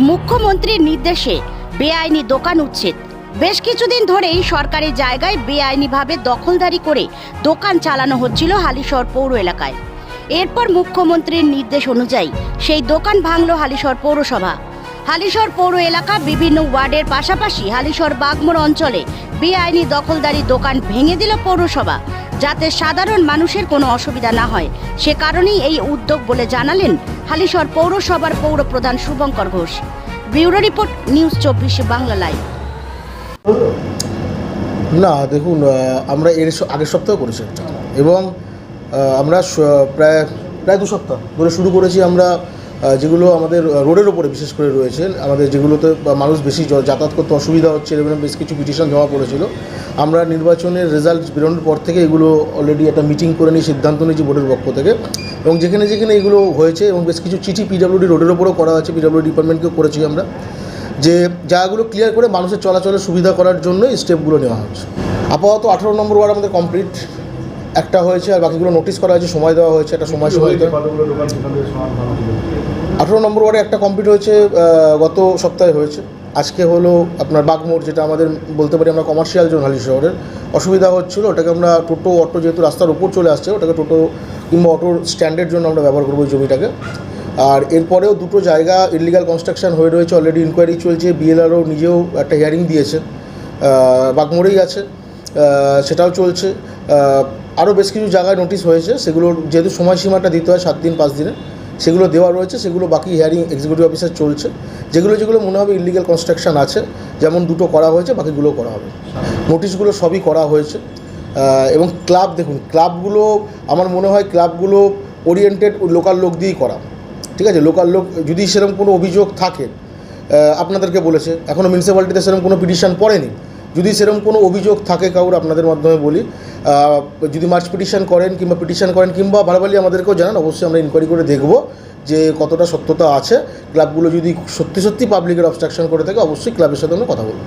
মুখ্যমন্ত্রীর নির্দেশে বেআইনি দোকান উচ্ছেদ। বেশ কিছুদিন ধরেই সরকারি জায়গায় বেআইনিভাবে দখলদারি করে দোকান চালানো হচ্ছিল হালিশহর পৌর এলাকায়। এরপর মুখ্যমন্ত্রীর নির্দেশ অনুযায়ী সেই দোকান ভাঙল হালিশহর পৌরসভা। হালিশহর পৌর এলাকা বিভিন্ন ওয়ার্ডের পাশাপাশি হালিশহর বাগমোড় অঞ্চলে বেআইনি দখলদারি দোকান ভেঙে দিল পৌরসভা। যাতে সাধারণ মানুষের কোনো অসুবিধা না হয়। সে কারণেই এই উদ্যোগ বলে জানালেন হালিশহর পৌরসভার পৌর প্রধান Shubhankar Ghosh. Bureau report, news চব্বিশে বাংলা লাইভ। না, দেখুন আমরা এর আগের সপ্তাহে করেছি এবং আমরা প্রায় প্রায় দু সপ্তাহ ধরে শুরু করেছি আমরা যেগুলো আমাদের রোডের ওপরে বিশেষ করে রয়েছে আমাদের যেগুলোতে বা মানুষ বেশি যাতায়াত করতে অসুবিধা হচ্ছে এরকম বেশ কিছু পিটিশন জমা পড়েছিল। আমরা নির্বাচনের রেজাল্ট বেরোনোর পর থেকে এগুলো অলরেডি একটা মিটিং করে নিয়ে সিদ্ধান্ত নিয়েছি বোর্ডের পক্ষ থেকে। এবং যেখানে যেখানে এগুলো হয়েছে এবং বেশ কিছু চিঠি পিডাব্লিউডি রোডের ওপরেও করা হয়েছে পিডাব্লিউডি ডিপার্টমেন্টকেও করেছি আমরা যে জায়গাগুলো ক্লিয়ার করে মানুষের চলাচলের সুবিধা করার জন্য এই স্টেপগুলো নেওয়া হচ্ছে। আপাতত আঠেরো নম্বর ওয়ার্ড আমাদের কমপ্লিট একটা হয়েছে আর বাকিগুলো নোটিশ করা হয়েছে সময় দেওয়া হয়েছে একটা সময় সময় আঠেরো নম্বর ওয়ার্ডে একটা কমপ্লিট হয়েছে গত সপ্তাহে হয়েছে। আজকে হলো আপনার বাগমোড়, যেটা আমাদের বলতে পারি আমরা কমার্শিয়াল জোন হালি শহরের অসুবিধা হচ্ছিল, ওটাকে আমরা টোটো, অটো যেহেতু রাস্তার উপর চলে আসছে, ওটাকে টোটো কিংবা অটোর স্ট্যান্ডের জন্য আমরা ব্যবহার করব জমিটাকে। আর এরপরেও দুটো জায়গা ইলিগাল কনস্ট্রাকশন হয়ে রয়েছে অলরেডি ইনকোয়ারি চলছে বিএলআরও নিজেও একটা হিয়ারিং দিয়েছে বাগমোড়েই আছে সেটাও চলছে। আরও বেশ কিছু জায়গায় নোটিশ হয়েছে, সেগুলোর যেহেতু সময়সীমাটা দিতে হয় সাত দিন, পাঁচ দিনে সেগুলো দেওয়া রয়েছে, সেগুলো বাকি হিয়ারিং এক্সিকিউটিভ অফিসার চলছে। যেগুলো যেগুলো মনে হবে ইলিগাল কনস্ট্রাকশন আছে, যেমন দুটো করা হয়েছে, বাকিগুলো করা হবে। নোটিশগুলো সবই করা হয়েছে। এবং ক্লাব দেখুন ক্লাবগুলো আমার মনে হয় ক্লাবগুলো ওরিয়েন্টেড লোকাল লোক দিয়েই করা। ঠিক আছে? লোকাল লোক, যদি সেরকম কোনো অভিযোগ থাকে আপনাদেরকে বলেছে। এখনও মিউনিসিপ্যালিটিতে সেরকম কোনো পিটিশন পড়েনি। যদি সেরকম কোনো অভিযোগ থাকে কাউর, আপনাদের মাধ্যমে বলি যদি মার্চ পিটিশন করেন কিংবা পিটিশন করেন কিংবা ভালোভালি আমাদেরকেও জানান, অবশ্যই আমরা ইনকোয়ারি করে দেখব যে কতটা সত্যতা আছে। ক্লাবগুলো যদি সত্যি সত্যি পাবলিকের অবস্ট্রাকশন করে থাকে, অবশ্যই ক্লাবের সাথে আমরা কথা বলব।